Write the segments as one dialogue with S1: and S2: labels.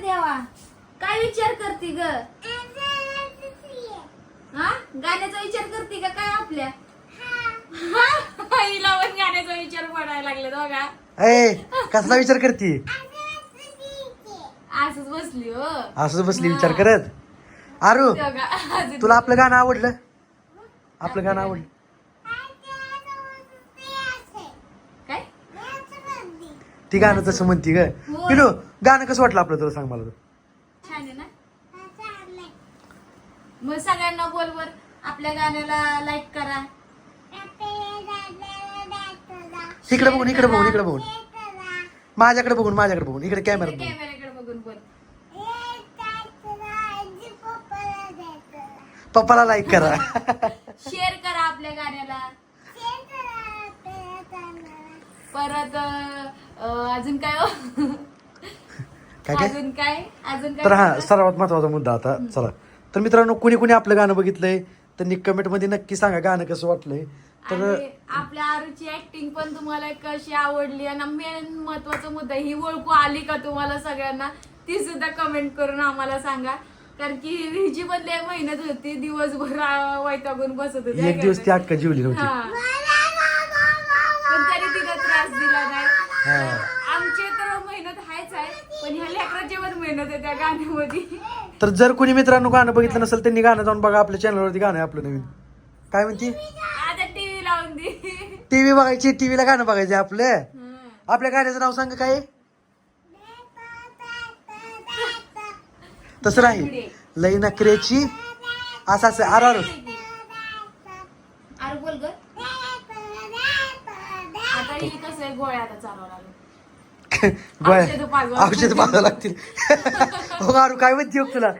S1: देवा. काय विचार करते ग? हा? गाण्याचा विचार करते का काय आपल्या? हा, हिला पण गाण्याचा विचार पडायला लागले बघा.
S2: ए कसला विचार करते?
S1: असंच बसली हो.
S2: असं बसली विचार करत? आरू तुला आपलं गाणं आवडलं? आपलं गाणं आवडलं?
S1: काय?
S2: ती गाणं तसं म्हणती ग. पिलू गाणं कसं वाटलं आपलं तुला सांग मला तू.
S1: छान आहे ना? मग सगळ्यांना बोल बर आपल्या गाण्याला लाईक करा.
S2: इकडे बघून इकडे बघून इकडे बघून. माझ्याकडे बघून माझ्याकडे बघून. इकडे कॅमेरा बघून.
S1: कॅमेऱ्याकडे बघून बोल.
S2: पप्पाला लाईक करा.
S1: शेअर करा आपल्या गाण्याला. परत अं, अजून काय हो?
S2: काय काय?
S1: अजून काय? अजून
S2: तर हा? सर्वात महत्त्वाचा मुद्दा आता चला. तर मित्रांनो कुणी कुणी आपलं गाणं बघितलंय त्यांनी कमेंटमध्ये नक्की सांगा गाणं कसं वाटलंय. तर
S1: आणि आपल्या आरूची ऍक्टिंग पण तुम्हाला कशी आवडली? आणि मेन महत्त्वाचा मुद्दा ही ओळखू आली का तुम्हाला सगळ्यांना? ती सुद्धा कमेंट करून आम्हाला सांगा. कारण की हिची पण लय मेहनत होती दिवसभर आ, वैतागून बसत होती
S2: एक दिवस ती अक्का जीवली नव्हती
S1: हा. पण तरी तिला त्रास दिला नाही
S2: हा.
S1: आमची तर मेहनत आहेच आहे पण ह्या लेकराची पण मेहनत आहे
S2: तर जर कोणी मित्रांनो गाणं बघितलं नसेल त्यांनी गाणं जाऊन बघा आपल्या चॅनलवरती गाणं आहे आपलं नवीन. काय म्हणती?
S1: आता टीव्ही लावून दे.
S2: टीव्ही बघायची टीव्हीला गाणं बघायचं आपलं.
S1: हं.
S2: आपल्या गाण्याचं नाव सांग काय? तसं नाही. लई नखरेची असं असं आर आर.
S1: अरे बोल ग. आता ही कसं आहे गोळ्या आता चालवा लागलं पाजवा.
S2: औषध पाजावं लागतील. हो आरू काय म्हणते हो तुला?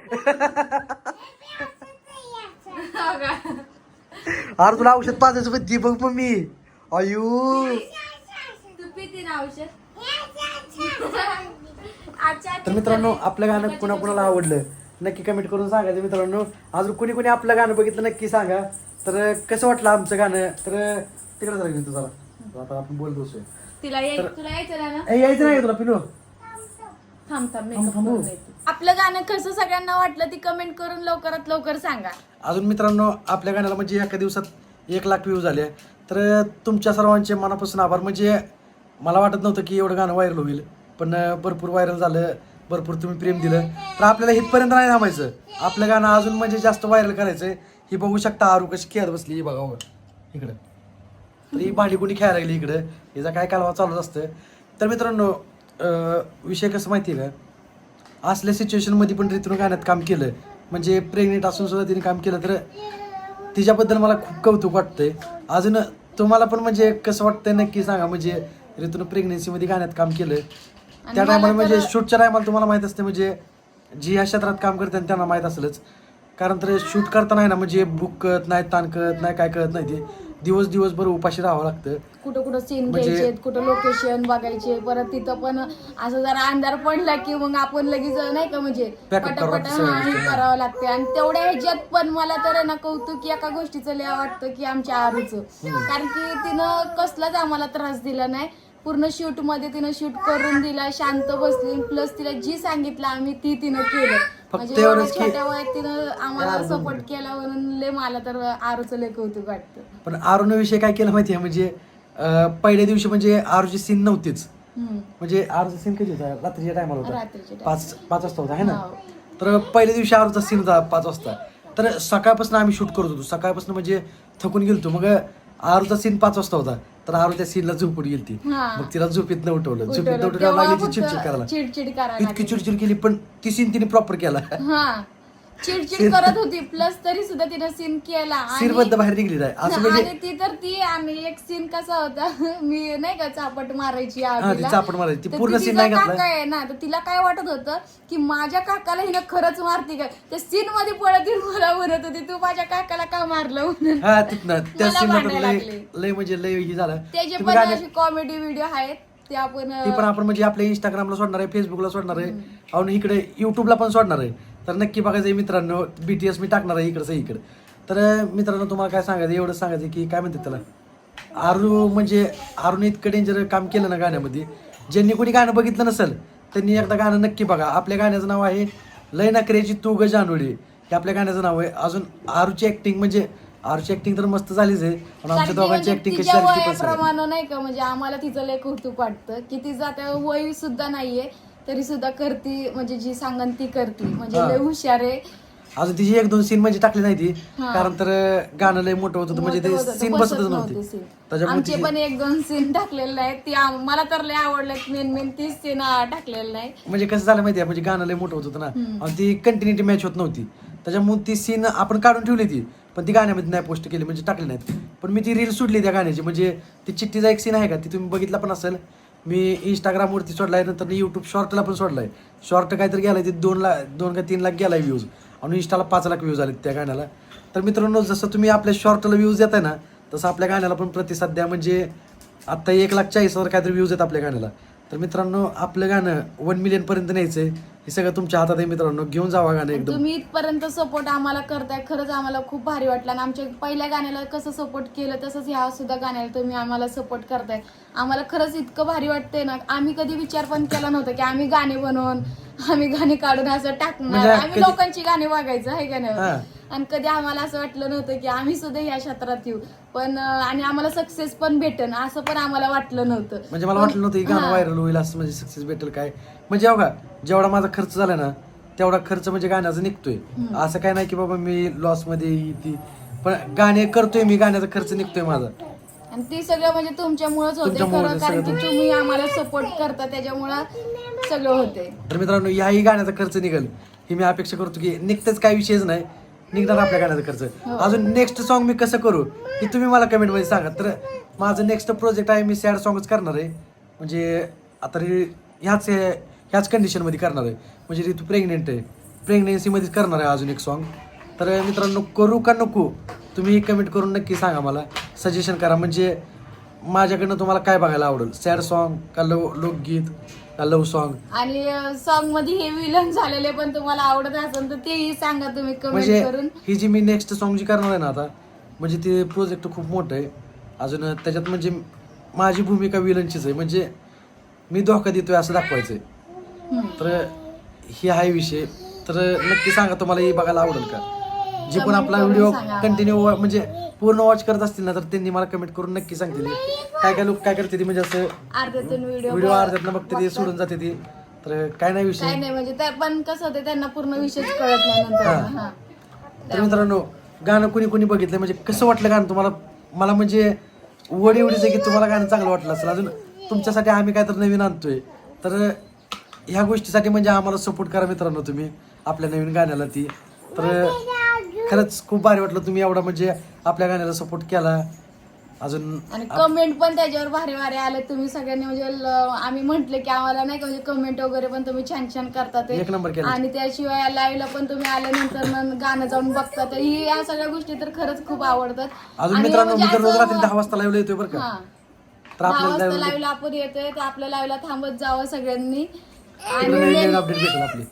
S2: अरे तुला औषध पाजायचं म्हणते बघ अयू
S1: ना औषध? अच्छा
S2: तर मित्रांनो आपलं गाणं कुणा कुणाला आवडलं नक्की कमेंट करून सांगायचं मित्रांनो. अजून कुणी कुणी आपलं गाणं बघितलं नक्की सांगा. तर कसं वाटलं आमचं गाणं? तर तिकडे घेऊन जरा. आता आपण बोलत बसूया.
S1: तिला याय तुला यायचं ना ना?
S2: ए, यायचं नाही का तुला? पिलो?
S1: थांब थांब
S2: थांब,
S1: makeup
S2: थांब.
S1: करून येते. आपलं गाणं कसं सगळ्यांना वाटलं ती कमेंट करून लवकरात लवकर सांगा.
S2: अजून मित्रांनो आपल्या गाण्याला म्हणजे एका दिवसात एक लाख व्ह्यू झाले. तर तुमच्या सर्वांचे मनापासून आभार. म्हणजे मला वाटत नव्हतं की एवढं गाणं व्हायरल होईल पण भरपूर व्हायरल झालं. भरपूर तुम्ही प्रेम दिलं. तर आपल्याला इथपर्यंत नाही थांबायचं. आपलं गाणं अजून म्हणजे जास्त व्हायरल करायचं ही बघू शकता आरू कशी खेळत बसली ही बघा हो. इकडं. तर ही भांडी कुणी खेळायला लागली इकडं. हिचा काय कालवा चालूच असतं. तर मित्रांनो विषय कसं माहिती आहे का? असल्या सिच्युएशनमध्ये पण ऋतून गाण्यात काम केलं. म्हणजे प्रेग्नेंट असून सुद्धा तिने काम केलं. तर तिच्याबद्दल मला खूप कौतुक वाटतंय. अजून तुम्हाला पण म्हणजे कसं वाटतंय नक्की सांगा. म्हणजे ऋतून प्रेग्नेन्सीमध्ये गाण्यात काम केलं. त्या
S1: मला
S2: टायमाला म्हणजे शूटच्या टायमाला तुम्हाला माहीत असते म्हणजे जी या क्षेत्रात काम करतात त्यांना माहीत असेलच. कारण तर शूट करताना आहे ना म्हणजे बुक कळत नाही ताण कळत नाही काय कळत नाही ते. दिवस दिवसभर उपाशी राहावं लागतं.
S1: कुठं कुठं सीन
S2: म्हणजे-
S1: घ्यायचे कुठं लोकेशन बघायचे परत तिथं पण असं जरा अंधार पडला की मग आपण लगेच नाही का म्हणजे
S2: Backup करावं
S1: पटापट
S2: लागतं सगळ्या
S1: हा,
S2: गोष्टी.
S1: करावं लागते. आणि तेवढ्या ह्याच्यात पण मला तर आहे ना कौतुक एका गोष्टीचं लय वाटतं की आमच्या आरूचं. कारण की तिनं कसलाच आम्हाला त्रास दिला नाही. पूर्ण शूटमध्ये तिनं शूट करून दिला शांत बसली प्लस तिला जी सांगितलं आम्ही ती तिनं केलं. म्हणजे एवढ्या
S2: एवढंच की-
S1: छोट्या वयात तिनं आम्हाला सपोर्ट केला म्हणून लय मला तर आरूचं लय कौतुक वाटतं.
S2: पण आरुने विषय काय केलं माहिती आहे म्हणजे अं, पहिल्या दिवशी म्हणजे आरूची सीन नव्हतीच.
S1: हम्म.
S2: म्हणजे आरूचा सीन कधी होता? रात्रीच्या टायमाला होता.
S1: time.
S2: पाच पाच वाजता होता है ना?
S1: हो.
S2: तर पहिल्या दिवशी आरूचा सीन होता पाच वाजता. तर सकाळपासून आम्ही शूट करत होतो. सकाळपासून म्हणजे थकून गेलतो मग आरूचा सीन पाच वाजता होता. तर आरू त्या सीनला झोपून गेलती
S1: हा.
S2: मग तिला झोपीत न उठवलं झोपीत न
S1: उठवलं.
S2: उठवलं
S1: तेव्हा
S2: लागली ती चिडचिड करायला
S1: चिडचिड करायला
S2: इतकी
S1: लागली.
S2: चिडचिड केली पण ती सीन तिने प्रॉपर केला
S1: हा चिडचिड करत होती प्लस तरी सुद्धा तिने सीन केला आणि-
S2: सीन बद्द बाहेर निघली असं म्हणजे
S1: आणि ती तर ती आणि एक सीन कसा होता मी नाही का चापट मारायची
S2: हा, ती. चापट मारायची. ती
S1: तर
S2: पूर्ण
S1: ती
S2: scene
S1: तिचा
S2: नाही घातला.
S1: काका आहे ना तर तिला काय वाटत होतं की माझ्या काकाला हिनं खरंच मारती काय त्या सीन मध्ये पळत मला म्हणत होती तू माझ्या काकाला का मारलं म्हणून
S2: हा तिथनं त्या
S1: मला भांडायला
S2: लय
S1: लागले.
S2: लय म्हणजे लय हे झालं
S1: त्याचे
S2: तुम्ही
S1: पण असे कॉमेडी व्हिडिओ आहेत ते आपण
S2: ती पण आपण म्हणजे आपल्या इंस्टाग्रामला सोडणार आहे फेसबुकला सोडणार आहे आणि इकडे युट्यूबला पण सोडणार आहे तर नक्की बघायचं आहे मित्रांनो बीटीएस मी टाकणार आहे इकडचं इकडं. तर मित्रांनो तुम्हाला काय सांगायचं? एवढं सांगायचं की काय म्हणतात त्याला? आरू म्हणजे आरूने इतकं डेंजर काम केलं ना गाण्यामध्ये. ज्यांनी कोणी गाणं बघितलं नसेल त्यांनी एकदा गाणं नक्की बघा. आपल्या गाण्याचं नाव आहे लय नकऱ्याची तू ग जानोडी हे आपल्या गाण्याचं नाव आहे. अजून आरूची ऍक्टिंग म्हणजे आरूची ऍक्टिंग तर मस्त झालीच आहे पण आमच्या दोघांची
S1: म्हणजे
S2: ऍक्टिंग कशी
S1: तिच्या
S2: झाली ती पण सांगा.
S1: वयाप्रमाणे नाही का? म्हणजे आम्हाला तिचं लय कौतुक वाटतं. की तिचं आता वय सुद्धा नाहीये. तरी सुद्धा करती म्हणजे जी सांगन ती करती. म्हणजे. लय हुशार आहे.
S2: अजून तिची एक दोन सीन म्हणजे टाकली नाही ती.
S1: हा.
S2: कारण तर गाणं लय मोठं होत म्हणजे ते
S1: होतं,
S2: सीन
S1: बसत
S2: बसतच
S1: नव्हते.
S2: नव्हते
S1: scene.
S2: त्याच्यामुळे
S1: आमचे
S2: तिची-
S1: पण एक दोन सीन टाकलेले आहेत ती आम- मला तर लय आवडलेत मेन मेन तीच सीन टाकलेलं नाही
S2: म्हणजे कसं झालं माहितीये म्हणजे गाणं लय मोठं होत होतं ना. आणि ती कंटिन्युटी मॅच होत नव्हती. त्याच्यामुळे ती सीन आपण काढून ठेवली ती. पण ती गाण्यामध्ये नाही पोस्ट केली म्हणजे टाकली नाहीत. पण मी ती रील सोडली त्या गाण्याची. म्हणजे ती चिठ्ठीचा एक सीन आहे का? ती तुम्ही बघितला पण असेल. मी इंस्टाग्रामवरती सोडलाय नंतर यूट्यूब शॉर्टला पण सोडलाय. शॉर्ट काहीतरी गेलाय ते दोन लाख दोन का तीन लाख गेलाय व्ह्यूज आणि इंस्टाला पाच लाख व्ह्यूज आले त्या गाण्याला. तर मित्रांनो जसं तुम्ही आपल्या शॉर्टला व्ह्यूज येत आहे ना तसं आपल्या गाण्याला पण प्रतिसाद द्या. म्हणजे आत्ता एक लाख चाळीस हजार काहीतरी व्ह्यूज आहेत आपल्या गाण्याला. तर मित्रांनो आपलं गाणं वन मिलियन पर्यंत न्यायचंय. हे सगळं तुमच्या हातात आहे मित्रांनो घेऊन जावा गाणं एकदम.
S1: तुम्ही इथपर्यंत सपोर्ट आम्हाला करताय खरंच आम्हाला खूप भारी वाटलं. आणि आमच्या पहिल्या गाण्याला कसं सपोर्ट केलं तसंच ह्या सुद्धा गाण्याला तुम्ही आम्हाला सपोर्ट करताय. आम्हाला खरंच इतकं भारी वाटतंय ना आम्ही कधी विचार पण केला नव्हता की आम्ही गाणे बनवून आम्ही गाणे काढून असं टाकणार.
S2: म्हणजे
S1: आम्ही
S2: कधी-
S1: लोकांची गाणी आहे
S2: हा.
S1: गाण्यावर आणि कधी आम्हाला असं वाटलं नव्हतं की आम्ही सुद्धा या क्षेत्रात येऊ. पण आणि आम्हाला सक्सेस पण भेटन असं पण आम्हाला वाटलं नव्हतं.
S2: म्हणजे मला वाटलं नव्हतं की गाणं
S1: हा.
S2: व्हायरल होईल असं म्हणजे सक्सेस भेटेल काय. म्हणजे हो का जेवढा माझा खर्च झाला ना तेवढा खर्च म्हणजे गाण्याचा निघतोय. असं काय नाही की बाबा मी लॉसमध्ये ही पण गाणे करतोय मी गाण्याचा खर्च निघतोय माझा.
S1: आणि ते सगळं म्हणजे तुमच्यामुळेच होते खरं कारण की तुम्ही आम्हाला सपोर्ट करता त्याच्यामुळं सगळं होते
S2: तर मित्रांनो ह्याही गाण्याचा खर्च निघेल. ही मी अपेक्षा करतो की निघतेच काय विषयच नाही. निघणार आपल्या गाण्याचा खर्च. अजून नेक्स्ट सॉन्ग मी कसं करू हे तुम्ही मला कमेंटमध्ये सांगा. तर माझं नेक्स्ट प्रोजेक्ट आहे मी सॅड सॉंगच करणार आहे. म्हणजे आता रे- ह्याच ह्याच कंडिशनमध्ये करणार आहे. म्हणजे ऋतू प्रेग्नेंट आहे. प्रेग्नेन्सीमध्येच करणार आहे अजून एक सॉन्ग तर मित्रांनो करू का नको? तुम्ही कमेंट करून नक्की सांगा मला. सजेशन करा. म्हणजे माझ्याकडनं तुम्हाला काय बघायला आवडेल? सॅड सॉन्ग का लव लोकगीत? का लव सॉन्ग
S1: आणि सॉन्गमध्ये हे विलन झालेले पण तुम्हाला आवडत असेल तर तेही सांगा तुम्ही
S2: म्हणजे
S1: कमेंट करून.
S2: ही जी मी नेक्स्ट सॉन्ग जी करणार आहे ना आता म्हणजे ते प्रोजेक्ट खूप मोठं आहे. अजून त्याच्यात म्हणजे माझी भूमिका विलनचीच आहे. म्हणजे मी धोका देतोय असं दाखवायचंय. तर ही आहे विषय. तर नक्की सांगा तुम्हाला ही बघायला आवडेल का? जे पण आपला व्हिडिओ कंटिन्यू म्हणजे पूर्ण वॉच करत असतील ना तर त्यांनी मला कमेंट करून नक्की सांगतील. काय काय लोक काय करते ती? म्हणजे असं
S1: अर्ध्यातून व्हिडिओ
S2: व्हिडिओ अर्ध्यात बघते ते सोडून जाते ती. तर काय नाही विषय.
S1: काय नाही म्हणजे त्या पण कसं होते त्यांना पूर्ण विषयच कळत नाही नंतर. हा.
S2: तर मित्रांनो गाणं कुणी कुणी बघितलं? म्हणजे कसं वाटलं गाणं तुम्हाला? मला म्हणजे वड एवढीच आहे की तुम्हाला गाणं चांगलं वाटलं असेल. अजून तुमच्यासाठी आम्ही काय तर नवीन आणतोय. तर ह्या गोष्टीसाठी म्हणजे आम्हाला सपोर्ट करा मित्रांनो तुम्ही आपल्या नवीन गाण्याला ती. तर खरंच खूप भारी वाटलं तुम्ही एवढा म्हणजे आपल्या गाण्याला सपोर्ट केला. अजून
S1: आणि कमेंट पण त्याच्यावर भारी भारी आले. तुम्ही सगळ्यांनी म्हणजे ल- आम्ही म्हंटले की आम्हाला नाही का म्हणजे कमेंट वगैरे पण तुम्ही छान छान करता ते.
S2: एक नंबर केलं.
S1: आणि त्याशिवाय लाईव्हला पण तुम्ही आल्यानंतर मग गाणं जाऊन बघता तर ही या सगळ्या गोष्टी तर खरंच खूप आवडतात.
S2: अजून
S1: आणि
S2: मित्रांनो मी
S1: म्हणजे
S2: तर रोज
S1: असं-
S2: रात्री दहा वाजता लाईव्ह येतोय बरं
S1: हा.
S2: का तर
S1: दहा
S2: आपल्याला
S1: वाजता
S2: live मध्ये
S1: लाईव्हला आपण येतोय तर आपल्या लाईव्हला थांबत जावं सगळ्यांनी.
S2: इकडे नवीन नवीन
S1: आणि
S2: अपडेट भेटेल आपली.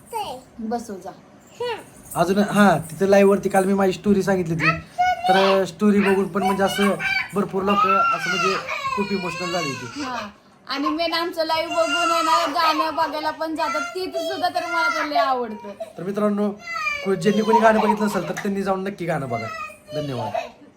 S1: बसव जा.
S2: अजून हा तिथे लाईव्ह वरती काल मी माझी स्टोरी सांगितली ती तर स्टोरी बघून पण म्हणजे असं भरपूर लोक असं म्हणजे खूप इमोशनल झाली होती.
S1: हा. आणि मेन आमचं लाईव्ह बघून आहे ना गाणं बघायला पण जातात. ती सुद्धा तर मला तर लय आवडतं.
S2: तर मित्रांनो को- ज्यांनी कोणी गाणं बघितलं असेल तर त्यांनी जाऊन नक्की गाणं बघा. धन्यवाद.